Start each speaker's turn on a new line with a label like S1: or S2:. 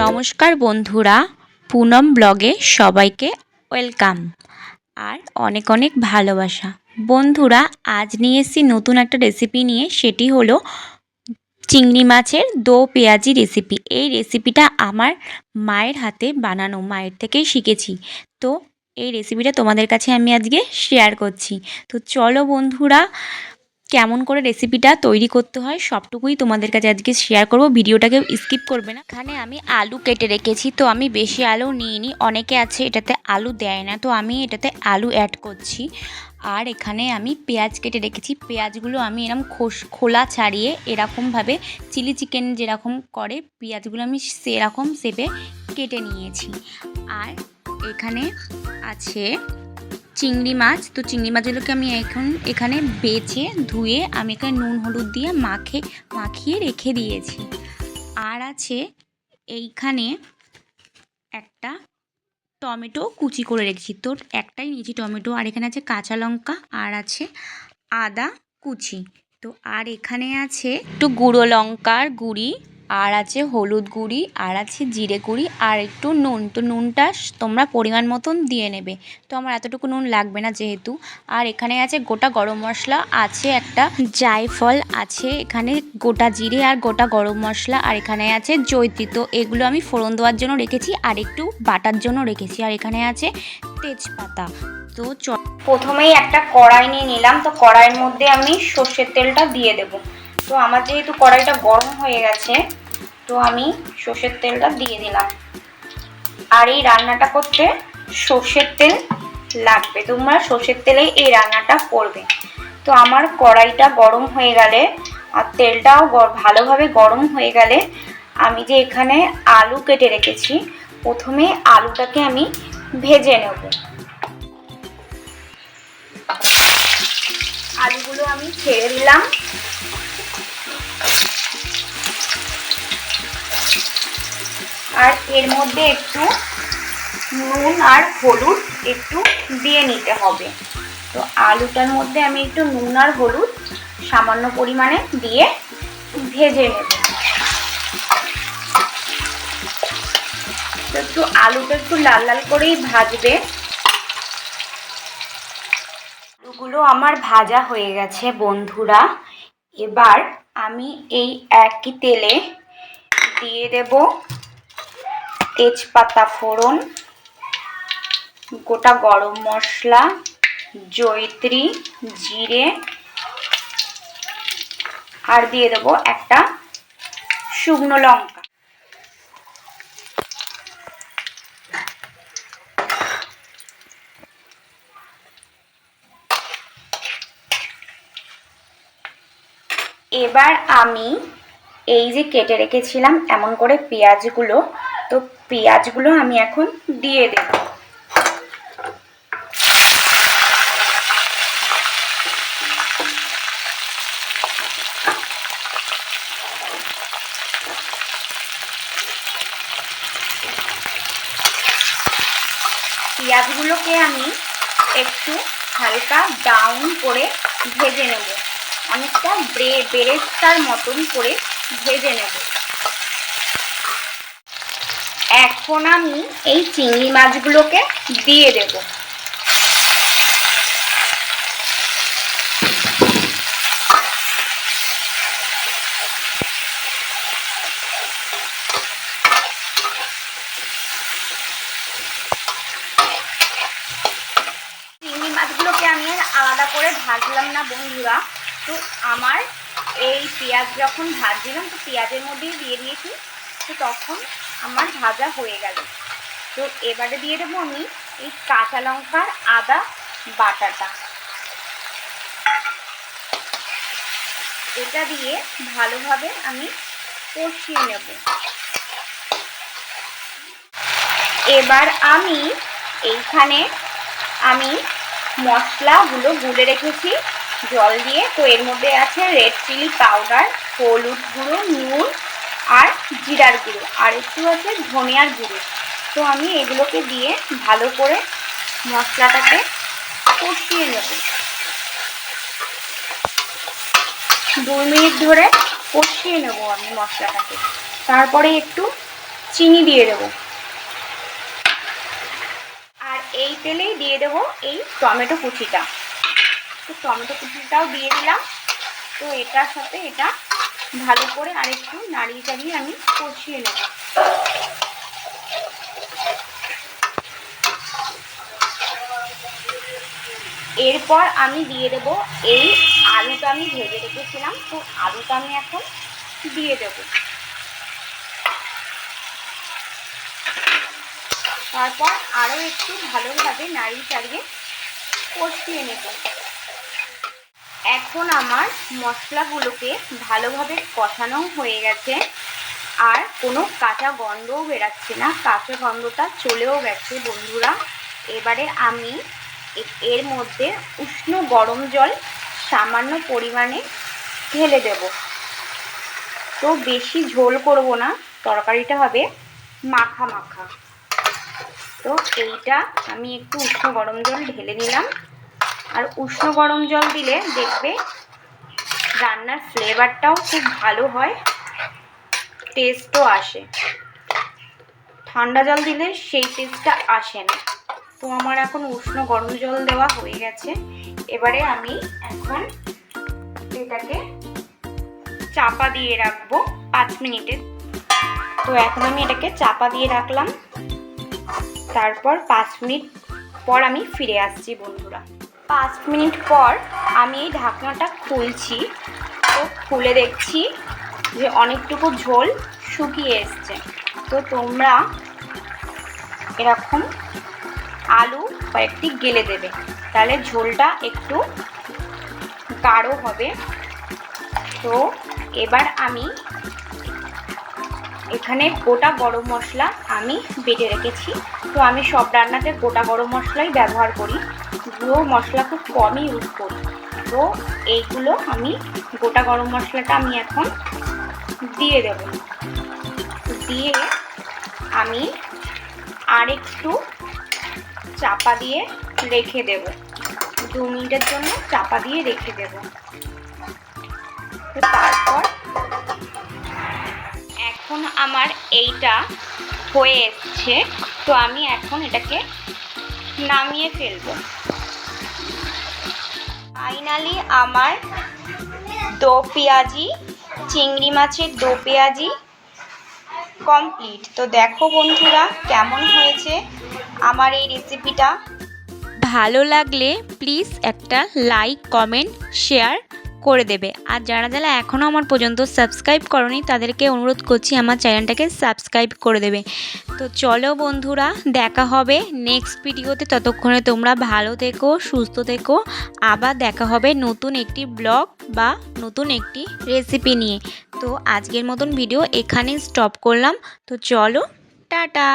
S1: নমস্কার বন্ধুরা, পুনম ব্লগে সবাইকে ওয়েলকাম আর অনেক অনেক ভালোবাসা। বন্ধুরা, আজ নিয়ে এসেছি নতুন একটা রেসিপি নিয়ে, সেটি হলো চিংড়ি মাছের দো পেঁয়াজি রেসিপি এই রেসিপিটা আমার মায়ের হাতে বানানো, মায়ের থেকেই শিখেছি। তো এই রেসিপিটা তোমাদের কাছে আমি আজকে শেয়ার করছি। তো চলো বন্ধুরা, কেমন করে রেসিপিটা তৈরি করতে হয় সবটুকুই তোমাদের কাছে আজকে শেয়ার করব। ভিডিওটাকে স্কিপ করবে না। এখানে আমি আলু কেটে রেখেছি, তো আমি বেশি আলু নিইনি। অনেকে আছে এটাতে আলু দেয় না, তো আমি এটাতে আলু অ্যাড করছি। আর এখানে আমি পেঁয়াজ কেটে রেখেছি। পেঁয়াজগুলো আমি এরকম খোস, খোলা ছাড়িয়ে এরকমভাবে চিলি চিকেন যেরকম করে, পেঁয়াজগুলো আমি সেরকম শেপে কেটে নিয়েছি। আর এখানে আছে চিংড়ি মাছ। তো চিংড়ি মাছগুলোকে আমি এখন এখানে বেছে, ধুয়ে আমি এখানে নুন, হলুদ দিয়ে মাখে, মাখিয়ে রেখে দিয়েছি। আর আছে এইখানে একটা টমেটো কুচি করে রেখেছি। তো একটাই নিয়েছি টমেটো। আর এখানে আছে কাঁচা লঙ্কা। আর আছে আদা কুচি। তো আর এখানে আছে একটু গুঁড়ো লঙ্কার গুঁড়ি। আর আছে হলুদ গুঁড়ি, আর আছে জিরে গুঁড়ি, আর একটু নুন। তো নুনটা তোমরা পরিমাণ মতন দিয়ে নেবে। তো আমার এতটুকু নুন লাগবে না যেহেতু। আর এখানে আছে গোটা গরম মশলা, আছে একটা জায়ফল, আছে এখানে গোটা জিরে আর গোটা গরম মশলা, আর এখানে আছে জৈত্রী তো এগুলো আমি ফোড়ন দেওয়ার জন্য রেখেছি, আর একটু বাটার জন্য রেখেছি। আর এখানে আছে তেজপাতা। তো প্রথমেই একটা কড়াই নিয়ে নিলাম। তো কড়াইয়ের মধ্যে আমি সর্ষের তেলটা দিয়ে দেবো। তো আমার যেহেতু কড়াইটা গরম হয়ে গেছে, তো আমি সর্ষের তেলটা দিয়ে দিলাম। আর এই রান্নাটা করতে সর্ষের তেল লাগবে। তোমরা সর্ষের তেলে এই রান্নাটা করবে। তো আমার কড়াইটা গরম হয়ে গেলে আর তেলটাও ভালোভাবে গরম হয়ে গেলে আমি যে এখানে আলু কেটে রেখেছি, প্রথমে আলুটাকে আমি ভেজে নেব। আলুগুলো আমি ছেড়ে দিলাম। আর এর মধ্যে একটু নুন আর হলুদ একটু দিয়ে নিতে হবে। তো আলুটার মধ্যে আমি একটু নুন আর হলুদ সামান্য পরিমাণে দিয়ে ভেজে নেব। একটু আলুটা একটু লাল লাল করেই ভাজবে। আলুগুলো আমার ভাজা হয়ে গেছে বন্ধুরা। এবার আমি এই একই তেলে দিয়ে দেব তেজপাতা ফোড়ন, গোটা গরম মশলা জৈত্রী জিরে, আর দিয়ে দেব একটা শুকনো লঙ্কা। এবার আমি এই যে কেটে রেখেছিলাম এমন করে পেঁয়াজগুলো, তো পেঁয়াজগুলো আমি এখন দিয়ে দেব। পেঁয়াজগুলোকে আমি একটু হালকা ডাউন করে ভেজে নেব। অনেকটা ব্রে বেরেস্তার মতন করে ভেজে নেব। এখন আমি এই চিংড়ি মাছগুলোকে দিয়ে দেব। চিংড়ি মাছগুলোকে আমি আর আলাদা করে ভাজলাম না বন্ধুরা। তো আমার এই পেঁয়াজ যখন ভাজছিলাম, তো পেঁয়াজের মধ্যেই দিয়ে দিয়েছি। তো তখন আমার ভাজা হয়ে গেল। তো এবারে দিয়ে দেবো আমি এই কাঁচা লঙ্কার আদা বাটাটা। এটা দিয়ে ভালোভাবে আমি কষিয়ে নেব। এবার আমি এইখানে আমি মশলাগুলো গুলে রেখেছি। জল দিয়ে তো এর মধ্যে আছে রেড চিলি পাউডার হলুদ গুঁড়ো, নুন আর জিরার গুঁড়ো, আর একটু আছে ধনিয়ার গুঁড়ো। তো আমি এগুলোকে দিয়ে ভালো করে মশলাটাকে কষিয়ে নেব। দুই মিনিট ধরে কষিয়ে নেব আমি মশলাটাকে। তারপরে একটু চিনি দিয়ে দেবো। আর এই তেলেই দিয়ে দেবো এই টমেটো কুচিটা। তো টমেটো কুচিটাও দিয়ে দিলাম। তো এটার সাথে এটা ভালো করে আরেকটু নাড়িয়ে চাড়িয়ে আমি কষিয়ে নেব। এরপর আমি দিয়ে দেব এই আলুটা আমি ভেজে রেখেছিলাম, তো আলুটা আমি এখন দিয়ে দেব। তারপর আরও একটু ভালোভাবে নাড়িয়ে চাড়িয়ে কষিয়ে নেব। এখন আমার মশলাগুলোকে ভালোভাবে কষানো হয়ে গেছে। আর কোনো কাঁচা গন্ধও বেরাচ্ছে না, কাঁচা গন্ধটা চলেও গেছে বন্ধুরা। এবারে আমি এর মধ্যে উষ্ণ গরম জল সামান্য পরিমাণে ঢেলে দেব। তো বেশি ঝোল করব না, তরকারিটা হবে মাখা মাখা। তো এইটা আমি একটু উষ্ণ গরম জল ঢেলে নিলাম। আর উষ্ণ গরম জল দিলে দেখবে রান্নার ফ্লেভারটাও খুব ভালো হয় টেস্টও আসে। ঠান্ডা জল দিলে সেই টেস্টটা আসে না। তো আমার এখন উষ্ণ গরম জল দেওয়া হয়ে গেছে। এবারে আমি এখন এটাকে চাপা দিয়ে রাখব পাঁচ মিনিটে। তো এখন আমি এটাকে চাপা দিয়ে রাখলাম। তারপর পাঁচ মিনিট পর আমি ফিরে আসছি বন্ধুরা। পাঁচ মিনিট পর আমি এই ঢাকনাটা খুলছি। তো খুলে দেখছি যে অনেকটুকু ঝোল শুকিয়ে এসছে। তো তোমরা এরকম আলু কয়েকটি গেলে দেবে। তাহলে ঝোলটা একটু গাঢ় হবে। তো এবার আমি এখানে গোটা গরম মশলা আমি বেটে রেখেছি। তো আমি সব রান্নাতে গোটা গরম মশলাই ব্যবহার করি। গুঁড়ো মশলা খুব কমই ইউজ করি তো এইগুলো আমি, গোটা গরম মশলাটা আমি এখন দিয়ে দেব। দিয়ে আমি আর একটু চাপা দিয়ে রেখে দেব। দু মিনিটের জন্য চাপা দিয়ে রেখে দেব। তারপর এখন আমার এইটা হয়ে এসছে। তো আমি এখন এটাকে নামিয়ে ফেলব। ফাইনালি আমার দো পেঁয়াজি, চিংড়ি মাছের দো পেঁয়াজি কমপ্লিট। তো দেখো বন্ধুরা, কেমন হয়েছে আমার এই রেসিপিটা ভালো লাগলে প্লিজ একটা লাইক কমেন্ট শেয়ার করে দেবে। আর যারা যারা এখনও আমার পর্যন্ত সাবস্ক্রাইব করনি, তাদেরকে অনুরোধ করছি আমার চ্যানেলটাকে সাবস্ক্রাইব করে দেবে। তো চলো বন্ধুরা, দেখা হবে নেক্সট ভিডিওতে ততক্ষণে তোমরা ভালো থেকো, সুস্থ থেকো। আবার দেখা হবে নতুন একটি ব্লগ বা নতুন একটি রেসিপি নিয়ে। তো আজকের মতন ভিডিও এখানেই স্টপ করলাম। তো চলো, টাটা!